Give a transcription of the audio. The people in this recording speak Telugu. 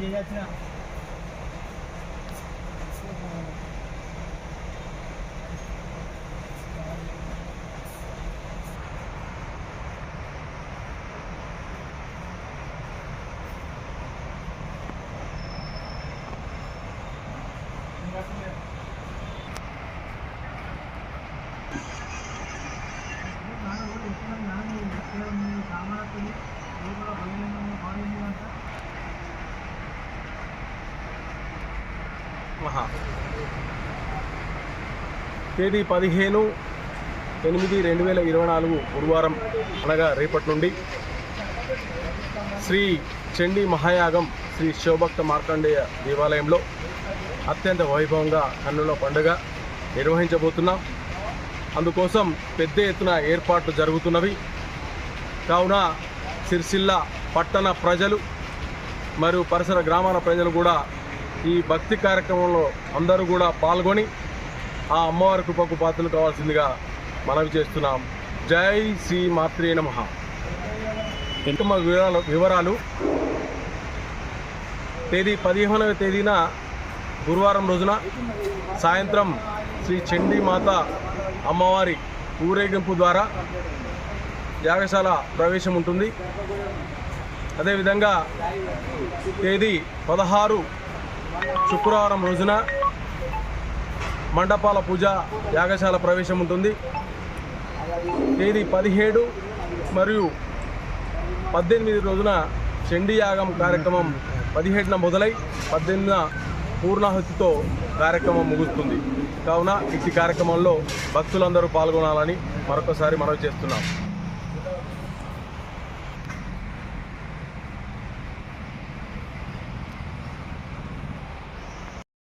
Yiyeceğim. Thank you. మహా. తేదీ పదిహేను ఎనిమిది రెండు వేల ఇరవై నాలుగు గురువారం అనగా రేపటి నుండి శ్రీ చండీ మహాయాగం శ్రీ శివభక్త మార్కండేయ దేవాలయంలో అత్యంత వైభవంగా కన్నుల పండుగ నిర్వహించబోతున్నాం. అందుకోసం పెద్ద ఎత్తున ఏర్పాట్లు జరుగుతున్నవి. కావున సిరిసిల్ల పట్టణ ప్రజలు మరియు పరిసర గ్రామాల ప్రజలు కూడా ఈ భక్తి కార్యక్రమంలో అందరూ కూడా పాల్గొని ఆ అమ్మవారి కృపకు పాత్రలు కావాల్సిందిగా మనవి చేస్తున్నాం. జై శ్రీ మాత్రే నమ. ఇంకా మా వివరాలు వివరాలు. తేదీ పదిహేనవ తేదీన గురువారం రోజున సాయంత్రం శ్రీ చండీమాత అమ్మవారి ఊరేగింపు ద్వారా యాగశాల ప్రవేశం ఉంటుంది. అదేవిధంగా తేదీ పదహారు శుక్రవారం రోజున మండపాల పూజ యాగశాల ప్రవేశం ఉంటుంది. తేదీ పదిహేడు మరియు పద్దెనిమిది రోజున చండీ యాగం కార్యక్రమం పదిహేడున మొదలై పద్దెనిమిదిన పూర్ణాహుతితో కార్యక్రమం ముగుస్తుంది. కావున ఇట్టి కార్యక్రమంలో భక్తులందరూ పాల్గొనాలని మరొకసారి మనవి చేస్తున్నాం.